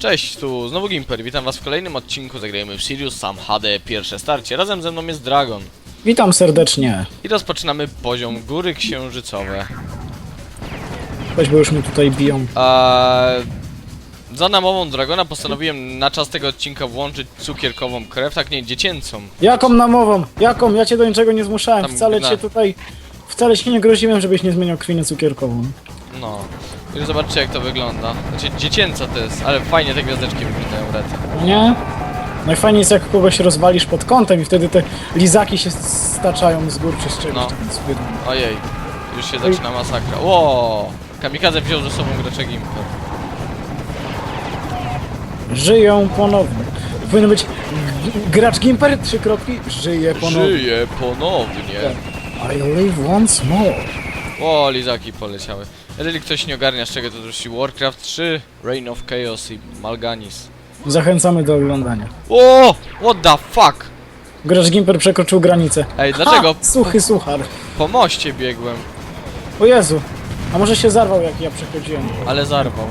Cześć, tu znowu Gimper, witam was w kolejnym odcinku Zagrajmy w Sirius Sam HD pierwsze starcie. Razem ze mną jest Dragon. Witam serdecznie. I rozpoczynamy poziom Góry Księżycowe. Choćby już mi tutaj biją. A za namową Dragona postanowiłem na czas tego odcinka włączyć cukierkową krew, tak nie, dziecięcą. Jaką namową? Jaką? Ja cię do niczego nie zmuszałem. Tam Wcale na- cię tutaj... Wcale ci nie groziłem, żebyś nie zmieniał krwi na cukierkową. No. I zobaczcie jak to wygląda. Znaczy dziecięca to jest, ale fajnie te gwiazdeczki wyglądają, Red. Nie? Najfajniej jest jak kogoś rozwalisz pod kątem i wtedy te lizaki się staczają z gór przez czegoś. No. Ojej, już się zaczyna masakra. Ło! Kamikaze wziął ze sobą gracza Gimper. Żyją ponownie. Powinno być gracz Gimper, trzy kropki, żyje ponownie. Żyje ponownie. I live once more. O, lizaki poleciały. Jeżeli ktoś nie ogarnia z czego to doszli Warcraft 3, Reign of Chaos i Malganis. Zachęcamy do oglądania. O! What the fuck? Gracz Gimper przekroczył granicę. Ej, dlaczego Ha! Suchy suchar. po moście biegłem, O Jezu. A może się zarwał jak ja przechodziłem. ale zarwał?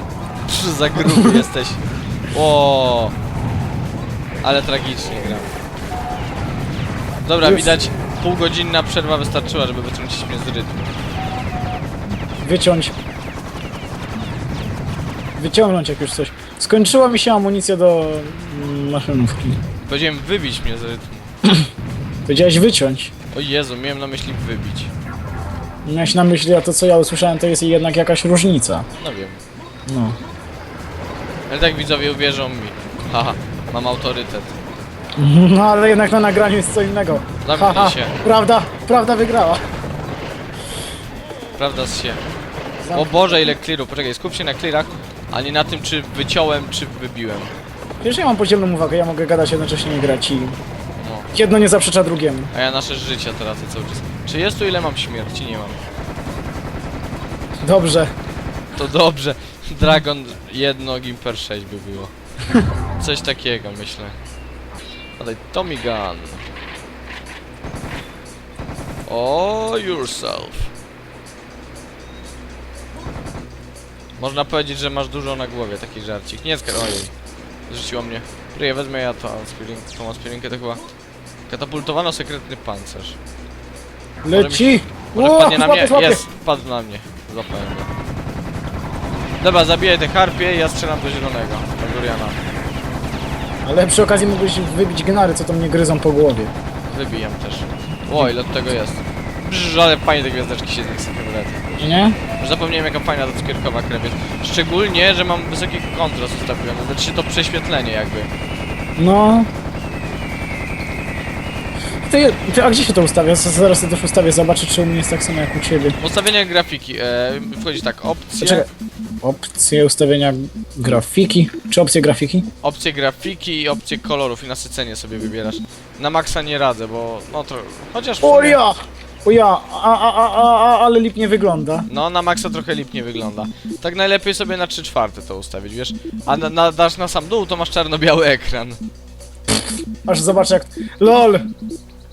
Psz, Za gruby jesteś. O! Ale tragicznie gram. Dobra, Już. widać półgodzinna przerwa wystarczyła, żeby wytrącić mnie z rytmu. Wyciąć. Wyciągnąć jak już coś. Skończyła mi się amunicja do mm, maszynówki. Powiedziałem wybić mnie z rytmu. Powiedziałeś wyciąć. O Jezu, miałem na myśli wybić. Miałeś na myśli, a to co ja usłyszałem to jest jednak jakaś różnica. No wiem. No. Ale tak widzowie uwierzą mi. Haha, mam autorytet. No ale jednak na nagraniu jest co innego. Zamknij się. Prawda, prawda wygrała. Prawda z się. O. Boże, ile clearu. Poczekaj, skup się na clearach, a nie na tym, czy wyciąłem, czy wybiłem. Przecież ja mam podzielną uwagę, ja mogę gadać jednocześnie i grać i No. jedno nie zaprzecza drugiemu. A ja nasze życia tracę cały czas. Czy jest tu ile mam śmierci? Nie mam. Dobrze. To dobrze. Dragon 1, Gimper 6 by było. Coś takiego, myślę. Podaj Tommy Gun. O yourself. Można powiedzieć, że masz dużo na głowie, taki żarcik. Nie skar... Ojej. Zrzuciło mnie. Kryję, wezmę ja to aspirin, tą aspirinkę, to chyba... Katapultowano sekretny pancerz. Leci. Może O, wpadnie na mnie? Jest, wpadł na mnie. Złapałem go. Dobra, zabiję te harpie i ja strzelam do zielonego, do Goriana. Ale przy okazji mógłbyś wybić gnary, co to mnie gryzą po głowie. Wybijam też. O, ile tego jest. Brz, ale fajnie te gwiazdeczki się z tym Nie? Zapomniałem jaka fajna ta cukierkowa krew jest. Szczególnie, że mam wysoki kontrast ustawiony, znaczy się to prześwietlenie jakby. No. Ty, ty, a gdzie się to ustawia? Z- Zaraz to też ustawię, zobaczę czy u mnie jest tak samo jak u ciebie. Ustawienie grafiki, e, wchodzi tak, opcje, Czekaj. Opcje ustawienia grafiki. Czy opcje grafiki? opcje grafiki i opcje kolorów i nasycenie sobie wybierasz. Na maksa nie radzę, bo no to, chociaż w sumie-! O ja! A, a, a, a, a, ale lipnie wygląda. No, na maksa trochę lipnie wygląda. Tak najlepiej sobie na 3 czwarte to ustawić, wiesz? A na, na, dasz na sam dół, to masz czarno-biały ekran. Aż zobacz jak... LOL!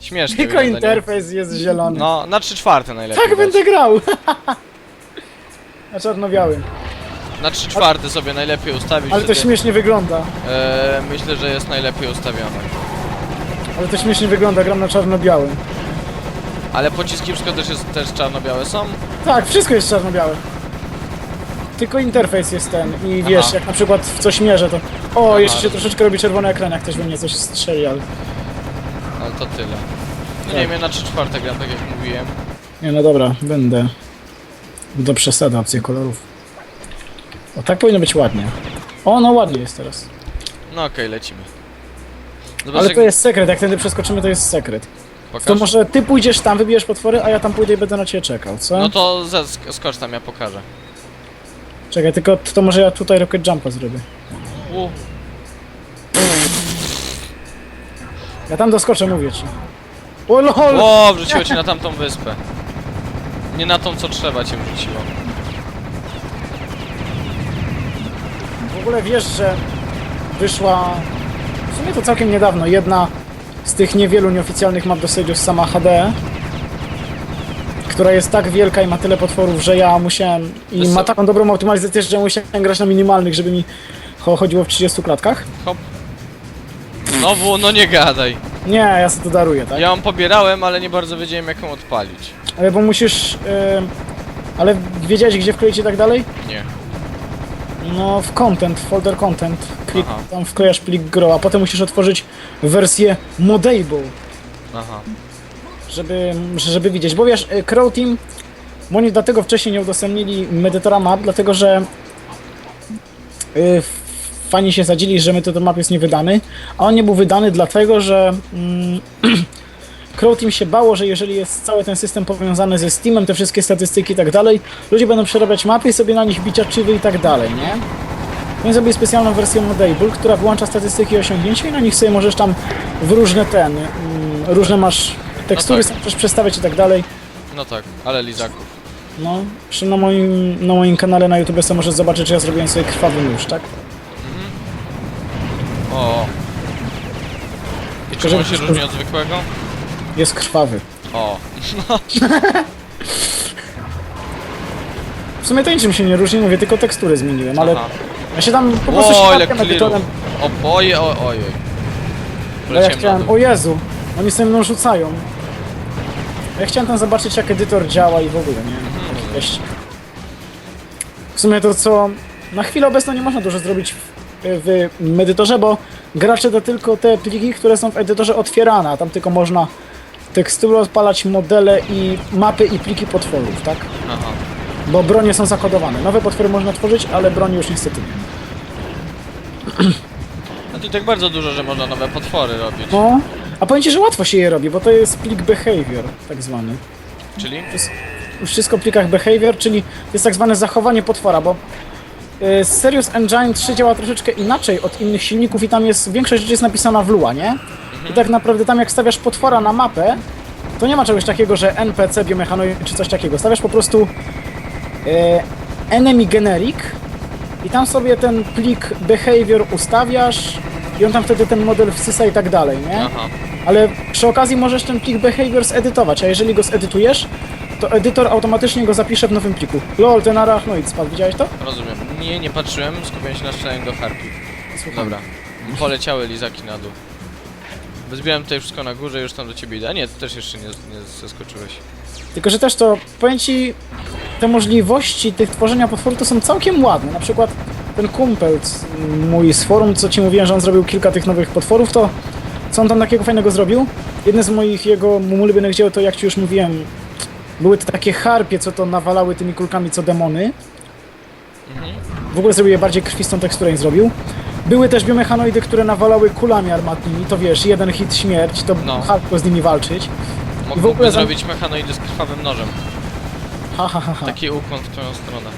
Śmiesznie Tylko wygląda, nie? interfejs jest zielony. No, na 3 czwarte najlepiej. tak dać. będę grał! Na czarno-białym. Na 3 czwarte sobie najlepiej ustawić. Ale to wtedy, śmiesznie wygląda. e, Myślę, że jest najlepiej ustawione. Ale to śmiesznie wygląda, gram na czarno-białym. Ale pociski wszystko też, jest, też czarno-białe są? Tak, wszystko jest czarno-białe. Tylko interfejs jest ten i wiesz, Aha. jak na przykład w coś mierzę, to... O, Aha, jeszcze się troszeczkę robi czerwony ekran, jak ktoś we mnie coś strzeli, ale... Ale to tyle. No Tak. nie wiem, na 3 czwarte gram, tak jak mówiłem. Nie, no dobra, będę... Do przesady opcje kolorów. O, tak powinno być ładnie. O, no ładnie jest teraz. No okej, lecimy. Zobacz, Ale jak to jest sekret, jak tędy przeskoczymy, to jest sekret. Pokaż. To może ty pójdziesz tam, wybijesz potwory, a ja tam pójdę i będę na ciebie czekał, co? No to ze, sk- skocz tam, ja pokażę. Czekaj, tylko to może ja tutaj rocket jumpa zrobię. U, Ja tam doskoczę, mówię ci. O lol! O, wrzuciło cię na tamtą wyspę. Nie na tą, co trzeba cię wrzuciło. W ogóle wiesz, że wyszła w sumie to całkiem niedawno jedna z tych niewielu nieoficjalnych map do Sirius sama HD, która jest tak wielka i ma tyle potworów, że ja musiałem i co? ma taką dobrą optymalizację, że musiałem grać na minimalnych, żeby mi Cho- Chodziło w 30 klatkach? Hop. Znowu, no nie gadaj. Nie, ja sobie to daruję, tak? Ja ją pobierałem, ale nie bardzo wiedziałem jak ją odpalić. Ale bo musisz... y, ale wiedziałeś gdzie wkleić i tak dalej? Nie. No w content, folder content. Plik, Aha. tam wklejasz plik grow, a potem musisz otworzyć wersję modable, Aha. żeby, żeby widzieć. Bo wiesz, y, Crow Team, bo oni dlatego wcześniej nie udostępnili Medytora Map, dlatego że y, fani się zadzili, że Medytor Map jest niewydany, a on nie był wydany dlatego, że mm, Crow Team się bało, że jeżeli jest cały ten system powiązany ze Steamem, te wszystkie statystyki i tak dalej, ludzie będą przerabiać mapy i sobie na nich bić achievy i tak dalej, nie? Oni zrobili specjalną wersję Modable, która wyłącza statystyki i osiągnięcia i na nich sobie możesz tam w różne ten, mm, różne masz tekstury, tak. no możesz przestawiać i tak dalej. No tak, ale lizaków. No, przy na moim, na moim kanale na YouTube sobie możesz zobaczyć, że ja zrobiłem sobie krwawy nóż, tak? O. I czym on się różni od zwykłego? Jest krwawy. O. W sumie to niczym się nie różni, mówię, tylko tekstury zmieniłem, ale Aha. Ja się tam po prostu O, ile świadkiem clearów. edytorem, O, oje, o, ojej. bo ja na chciałem, dół. o Jezu, oni sobie mną rzucają. Ja chciałem tam zobaczyć, jak edytor działa i w ogóle, nie? Mhm. Weź. W sumie to, co na chwilę obecną nie można dużo zrobić w, w edytorze, bo gracze to tylko te pliki, które są w edytorze otwierane, a tam tylko można tekstury odpalać, modele i mapy i pliki potworów, tak? Aha. Bo bronie są zakodowane. Nowe potwory można tworzyć, ale broni już niestety nie. No to i tak bardzo dużo, że można nowe potwory robić. No, a powiem ci, że łatwo się je robi, bo to jest plik behavior, tak zwany. Czyli? Wszystko w plikach behavior, czyli to jest tak zwane zachowanie potwora, bo y, Serious Engine 3 działa troszeczkę inaczej od innych silników i tam jest, większość rzeczy jest napisana w Lua, nie? I tak naprawdę tam jak stawiasz potwora na mapę, to nie ma czegoś takiego, że NPC, biomechanoid czy coś takiego. Stawiasz po prostu enemy generic i tam sobie ten plik behavior ustawiasz i on tam wtedy ten model wsysa i tak dalej, nie? Aha. Ale przy okazji możesz ten plik behavior zedytować, a jeżeli go zedytujesz, to edytor automatycznie go zapisze w nowym pliku. Lol, ten arachnoid spadł, widziałeś to? Rozumiem. Nie, nie patrzyłem, skupiałem się na strzelaniu do harpi. Słucham. Dobra. Poleciały lizaki na dół. Wyzbieram tutaj wszystko na górze, już tam do ciebie idę. A nie, ty też jeszcze nie, nie zeskoczyłeś. Tylko, że też to, powiem ci, te możliwości tych tworzenia potworów to są całkiem ładne. Na przykład ten kumpel mój z forum, co ci mówiłem, że on zrobił kilka tych nowych potworów, to co on tam takiego fajnego zrobił? Jedne z moich jego ulubionych dzieł to, jak ci już mówiłem, były te takie harpie, co to nawalały tymi kulkami, co demony. W ogóle zrobił je bardziej krwistą teksturę niż zrobił. Były też biomechanoidy, które nawalały kulami armatnimi, to wiesz, jeden hit śmierć, to No. hardcore z nimi walczyć. Mógłby ogóle za- zrobić mechanoidy z krwawym nożem. Ha, ha, ha, ha. Taki ukłon w twoją stronę.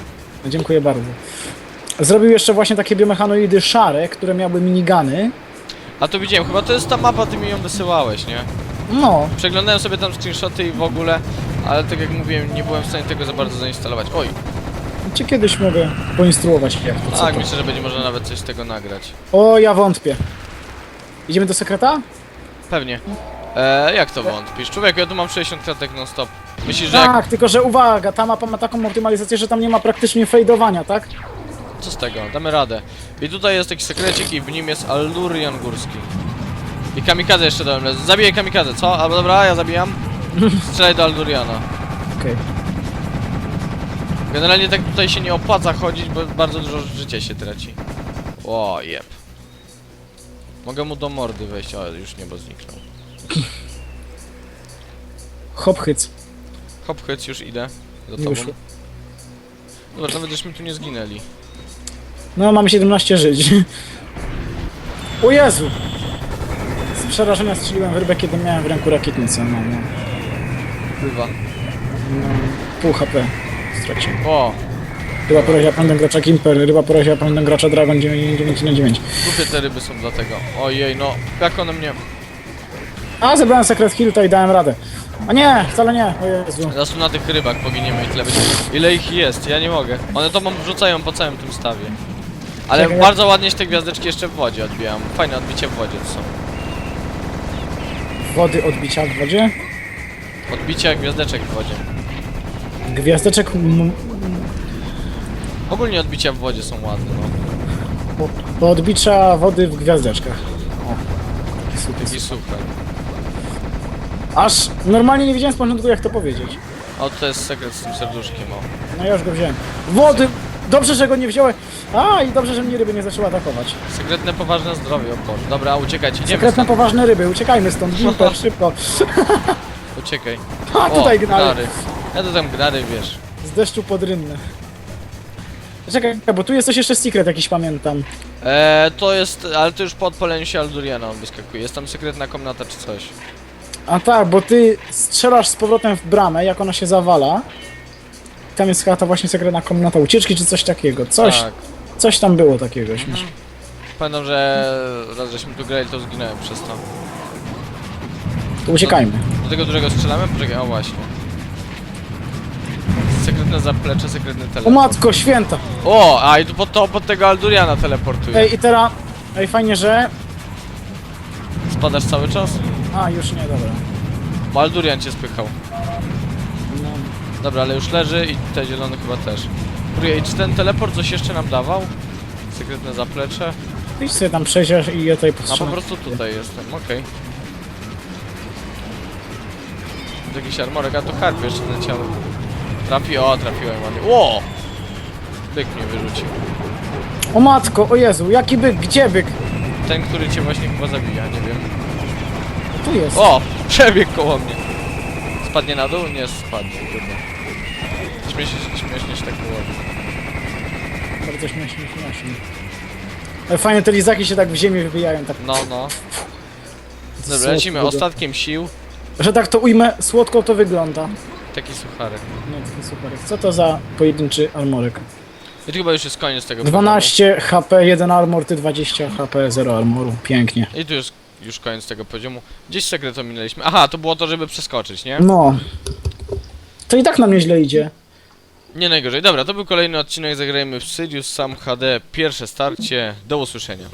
Dziękuję bardzo. Zrobił jeszcze właśnie takie biomechanoidy szare, które miały minigany. A to widziałem, chyba to jest ta mapa, ty mi ją wysyłałeś, nie? No, Przeglądałem sobie tam screenshoty i w ogóle, ale tak jak mówiłem, nie byłem w stanie tego za bardzo zainstalować. Oj, cię kiedyś mogę poinstruować jak to, co tak, to. myślę, że będzie można nawet coś z tego nagrać. O, ja wątpię. Idziemy do sekreta? Pewnie. Eee, jak to wątpisz? Człowieku, ja tu mam 60 klatek non stop. Myślisz, że jak... Tak, tylko że uwaga, ta mapa ma taką optymalizację, że tam nie ma praktycznie fejdowania, tak? Co z tego? Damy radę. I tutaj jest taki sekrecik i w nim jest Allurian Górski. I kamikadze jeszcze dałem. Zabiję kamikadze, co? Albo dobra, ja zabijam. Strzelaj do Alluriana. Okej. Generalnie tak tutaj się nie opłaca chodzić, bo bardzo dużo życia się traci. O, jeb. Mogę mu do mordy wejść, o już niebo zniknął. Hop hyc. Hop, hyc, już idę. Za Nie tobą. wyszło. Dobra, nawet żeśmy tu nie zginęli. No, mamy 17 żyć. O Jezu! Z przerażenia strzeliłem w rybę, kiedy miałem w ręku rakietnicę. No, no. Bywa. no pół HP straciłem. O, Ryba poraziła prądem gracza Kimper, ryba poraziła prądem gracza Dragon 9 na 9. głupie te ryby są dlatego. Ojej, no, jak one mnie... A, zebrałem sekret Hilta i dałem radę. A nie, wcale nie, o Jezu. Tu na tych rybach poginiemy i tyle będzie. Ile ich jest? Ja nie mogę. One to mam wrzucają po całym tym stawie. Ale Czekaj, bardzo ładnie się te gwiazdeczki jeszcze w wodzie odbijam. Fajne odbicie w wodzie to są. Wody odbicia w wodzie. Odbicia gwiazdeczek w wodzie. Gwiazdeczek... m- Ogólnie odbicia w wodzie są ładne, no. Po, po odbicza wody w gwiazdeczkach. O. Super. Taki super. Aż normalnie nie wiedziałem z początku jak to powiedzieć. O, to jest sekret z tym serduszkiem, o. No ja już go wziąłem. Wody! Dobrze, że go nie wziąłem. A i dobrze, że mnie ryby nie zaczęły atakować. Sekretne, poważne zdrowie, o Boże. Dobra, uciekajcie, idziemy Sekretne, poważne ryby, uciekajmy stąd, Gimper, szybko. Uciekaj. A, tutaj gnary. Ja to tam gnary, wiesz. Z deszczu podrynny. Czekaj, bo tu jest coś jeszcze secret jakiś, pamiętam. Eee, to jest, ale to już po odpaleniu się Alduriana on wyskakuje. Jest tam sekretna komnata czy coś. A tak, bo ty strzelasz z powrotem w bramę, jak ona się zawala. Tam jest chyba ta właśnie sekretna komnata ucieczki, czy coś takiego. Coś, Tak. coś tam było takiego. śmiesznie. Pamiętam, że raz żeśmy tu grali, to zginąłem przez to. To uciekajmy. Do tego dużego strzelamy? Poczekaj, o właśnie. Sekretne zaplecze, sekretny O teleport. matko, święta! O, a i tu pod, to, pod tego Alduriana teleportuje. Ej, i teraz... Ej, fajnie, że... Spadasz cały czas? A, już nie, dobra. Bo Aldurian cię spychał. No. Dobra, ale już leży i te zielone chyba też. Kurde, i czy ten teleport coś jeszcze nam dawał? Sekretne zaplecze? Idź sobie tam przejdziesz i ja tutaj A po postrzelam. prostu tutaj jestem, okej. To Jakiś armorek, a to harp jeszcze leciały. Trafi, o, trafiłem ładnie. Ło! Byk mnie wyrzucił. O matko, o Jezu, jaki byk, gdzie byk? Ten, który cię właśnie chyba zabija, nie wiem. Tu jest. O! Przebiegł koło mnie. Spadnie na dół? Nie spadnie, trudno. Śmiesznie, śmiesznie się tak położy. Bardzo śmiesznie, śmiesznie. Ale fajnie, te lizaki się tak w ziemi wybijają, tak... No, no. Dobra, lecimy ostatkiem sił. Że tak to ujmę, słodko to wygląda. Taki sucharek. No, taki super. Co to za pojedynczy armorek? I tu chyba już jest koniec tego 12 HP, 1 armor, ty 20 HP, 0 armoru. Pięknie. I tu jest już koniec tego poziomu. Gdzieś sekret ominęliśmy. Aha, to było to, żeby przeskoczyć, nie? No. To i tak nam nieźle idzie. Nie najgorzej. Dobra, to był kolejny odcinek. Zagrajmy w Sidious Sam HD. Pierwsze starcie. Do usłyszenia.